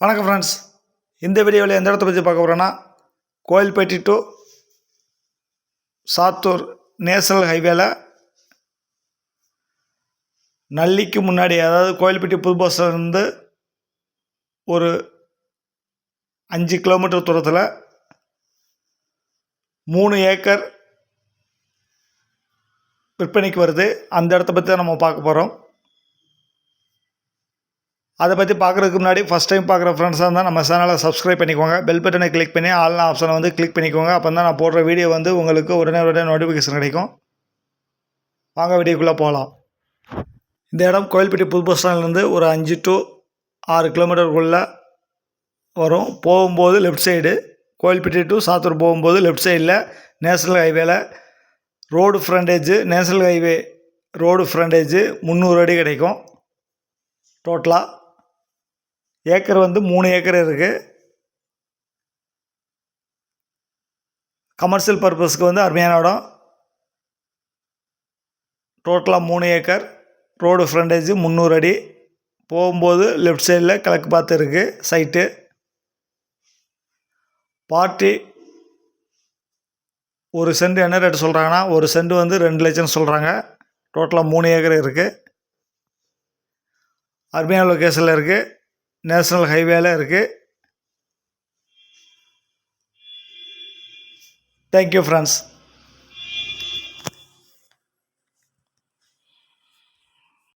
வணக்கம் ஃப்ரெண்ட்ஸ் இந்த வீடியோவில் எந்த இடத்த பற்றி பார்க்க போகிறோன்னா கோயில்பேட்டி டு சாத்தூர் நேஷனல் ஹைவேல நல்லிக்கு முன்னாடி அதாவது கோயில்பேட்டி புது பஸ் இருந்து ஒரு அஞ்சு கிலோமீட்டர் தூரத்தில் மூணு ஏக்கர் விற்பனைக்கு வருது. அந்த இடத்த பற்றி தான் நம்ம பார்க்க போகிறோம் அதை பற்றி பார்க்குறதுக்கு முன்னாடி ஃபஸ்ட் டைம் பார்க்குற ஃப்ரெண்ட்ஸாக இருந்தால் நம்ம சேனலை சப்ஸ்கிரைப் பண்ணிக்கோங்க. பெல் பட்டனை கிளிக் பண்ணி ஆல் ஆப்ஷனை வந்து கிளிக் பண்ணிக்கோங்க. அப்போ தான் நான் போடுற வீடியோ வந்து உங்களுக்கு உடனே உடனே நோட்டிஃபிகேஷன் கிடைக்கும். வாங்க வீடியோக்குள்ளே போகலாம் இந்த இடம் கோயில்பட்டி புது பஸ் ஸ்டாண்ட்லேருந்து ஒரு அஞ்சு டு ஆறு கிலோமீட்டருக்குள்ளே வரும். போகும்போது left side Kovilpatti to Sattur போகும்போது லெஃப்ட் சைடில் நேஷனல் ஹைவேல road frontage national highway road frontage முந்நூறு அடி கிடைக்கும். டோட்டலாக ஏக்கர் வந்து மூணு ஏக்கர் இருக்குது கமர்ஷியல் பர்பஸ்க்கு வந்து அருமையான இடம். டோட்டலாக மூணு ஏக்கர். ரோடு ஃப்ரண்டேஜ் முந்நூறு அடி. போகும்போது லெஃப்ட் சைடில் கிழக்கு பார்த்து இருக்குது சைட்டு பார்ட்டி ஒரு சென்ட் என்ன ரேட்டு சொல்கிறாங்கன்னா ஒரு சென்ட் வந்து ரெண்டு லட்சம்னு சொல்கிறாங்க டோட்டலாக மூணு ஏக்கர் இருக்குது அருமையான லொக்கேஷனில் இருக்குது நேஷ்னல் ஹைவேல இருக்குது தேங்க்யூ ஃப்ரெண்ட்ஸ்